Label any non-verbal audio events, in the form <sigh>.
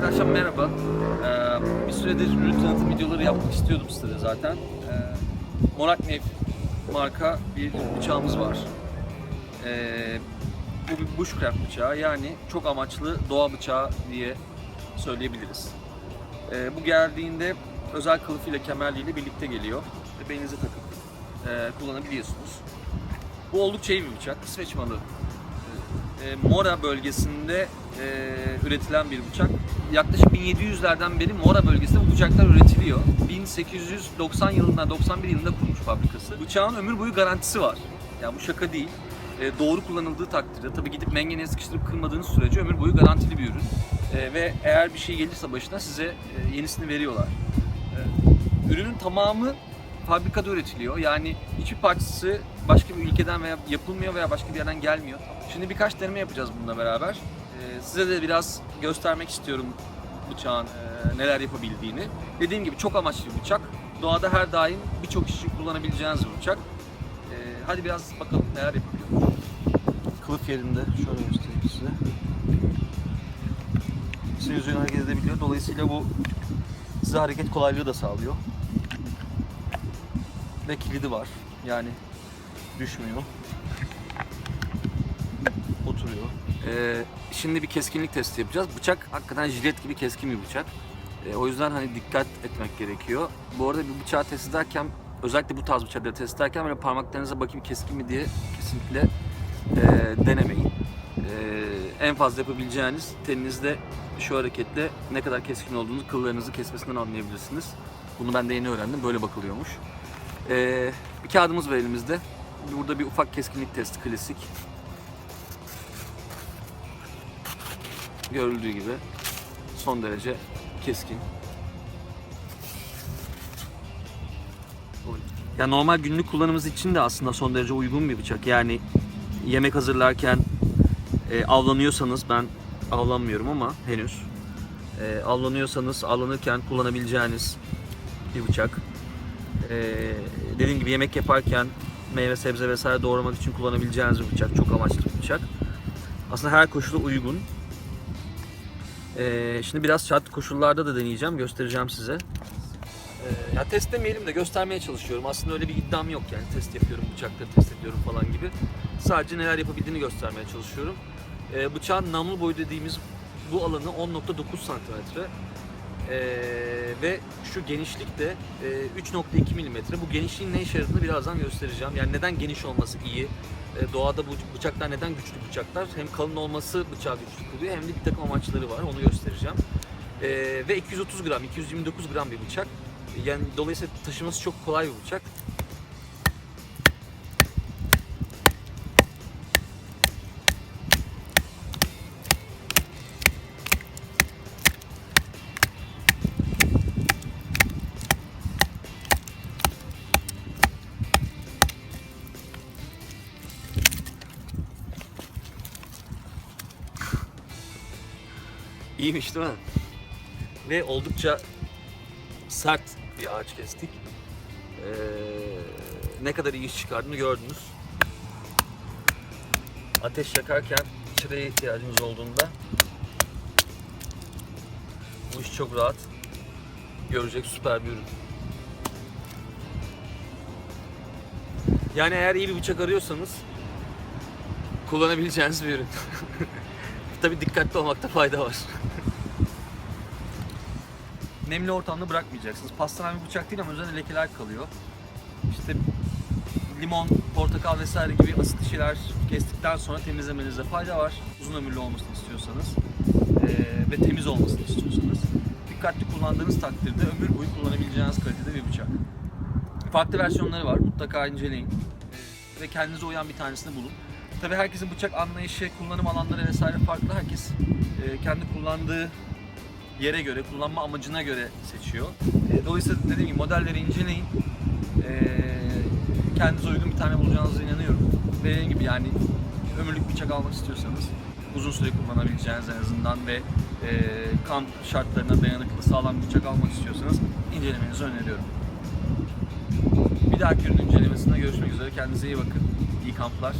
Herkese merhaba. Ee, bir süredir ürün tanıtım videoları yapmak istiyordum size zaten. Ee, Moraknev marka bir bıçağımız var. Ee, bu bir bushcraft bıçağı yani çok amaçlı doğa bıçağı diye söyleyebiliriz. Ee, bu geldiğinde özel kılıfıyla kemerliğiyle birlikte geliyor belinize takıp e, kullanabiliyorsunuz. Bu oldukça iyi bir bıçak. İsveç malı e, Mora bölgesinde e, üretilen bir bıçak. Yaklaşık 1700'lerden beri Mora bölgesinde bu bıçaklar üretiliyor. 1890 yılında, 91 yılında kurmuş fabrikası. Bıçağın ömür boyu garantisi var. Yani bu şaka değil. E, doğru kullanıldığı takdirde, tabii gidip mengeneye sıkıştırıp kırmadığınız sürece ömür boyu garantili bir ürün. Ve eğer bir şey gelirse başına size yenisini veriyorlar. Ürünün tamamı fabrikada üretiliyor. Yani hiçbir parçası başka bir ülkeden veya yapılmıyor veya başka bir yerden gelmiyor. Şimdi birkaç deneme yapacağız bununla beraber. Ee, size de biraz göstermek istiyorum bıçağın e, neler yapabildiğini. Dediğim gibi çok amaçlı bir bıçak. Doğada her daim birçok iş için kullanabileceğiniz bir bıçak. Ee, hadi biraz bakalım neler yapabiliyor. Kılıf yerinde şöyle göstereyim size. Size yüzüğünü hareket edebiliyor. Dolayısıyla bu size hareket kolaylığı da sağlıyor ve kilidi var. Yani düşmüyor. Oturuyor. Ee, şimdi bir keskinlik testi yapacağız. Bıçak hakikaten jilet gibi keskin bir bıçak. Ee, o yüzden hani dikkat etmek gerekiyor. Bu arada bir bıçağı test ederken özellikle bu tarz bıçakları test ederken böyle parmaklarınıza bakayım keskin mi diye kesinlikle e, denemeyin. Ee, en fazla yapabileceğiniz telinizde şu hareketle ne kadar keskin olduğunu kıllarınızı kesmesinden anlayabilirsiniz. Bunu ben de yeni öğrendim. Böyle bakılıyormuş. Ee, bir kağıdımız var elimizde. Burada bir ufak keskinlik testi klasik. Görüldüğü gibi son derece keskin. Ya normal günlük kullanımımız için de aslında son derece uygun bir bıçak. Yani yemek hazırlarken e, avlanıyorsanız ben avlanmıyorum ama henüz e, avlanıyorsanız avlanırken kullanabileceğiniz bir bıçak. Ee, dediğim gibi yemek yaparken meyve sebze vesaire doğramak için kullanabileceğiniz bir bıçak. Çok amaçlı bir bıçak. Aslında her koşula uygun. Ee, şimdi biraz şartlı koşullarda da deneyeceğim. Göstereceğim size. Ee, ya test demeyelim de göstermeye çalışıyorum. Aslında öyle bir iddiam yok yani test yapıyorum, bıçakları test ediyorum falan gibi. Sadece neler yapabildiğini göstermeye çalışıyorum. Ee, bıçağın namlu boyu dediğimiz bu alanı 10.9 santimetre. Ee, ve şu genişlik de e, 3.2 milimetre. Bu genişliğin ne işe yaradığını birazdan göstereceğim. Yani neden geniş olması iyi? Ee, doğada bu bıçaklar neden güçlü bıçaklar? Hem kalın olması bıçağı güçlü kılıyor hem de bir takım amaçları var. Onu göstereceğim. Ee, ve 230 gram, 229 gram bir bıçak. Yani dolayısıyla taşıması çok kolay bir bıçak. İyiymiş değil mi? Ve oldukça sert bir ağaç kestik. Ee, ne kadar iyi iş çıkardığını gördünüz. Ateş yakarken çıraya ihtiyacınız olduğunda bu iş çok rahat görecek süper bir ürün. Yani eğer iyi bir bıçak arıyorsanız kullanabileceğiniz bir ürün. <laughs> Tabi dikkatli olmakta fayda var. <laughs> Nemli ortamda bırakmayacaksınız. Pastanan bir bıçak değil ama üzerinde lekeler kalıyor. İşte limon, portakal vesaire gibi asitli şeyler kestikten sonra temizlemenizde fayda var. Uzun ömürlü olmasını istiyorsanız ve temiz olmasını istiyorsanız. Dikkatli kullandığınız takdirde ömür boyu kullanabileceğiniz kalitede bir bıçak. Farklı versiyonları var. Mutlaka inceleyin. Ve kendinize uyan bir tanesini bulun. Tabii herkesin bıçak anlayışı, kullanım alanları vesaire farklı. Herkes e, kendi kullandığı yere göre, kullanma amacına göre seçiyor. E, dolayısıyla dediğim gibi modelleri inceleyin. E, kendinize uygun bir tane bulacağınıza inanıyorum. Dediğim gibi yani ömürlük bıçak almak istiyorsanız uzun süre kullanabileceğiniz en azından ve e, kamp şartlarına dayanıklı sağlam bir bıçak almak istiyorsanız incelemenizi öneriyorum. Bir dahaki ürün incelemesinde görüşmek üzere. Kendinize iyi bakın. İyi kamplar.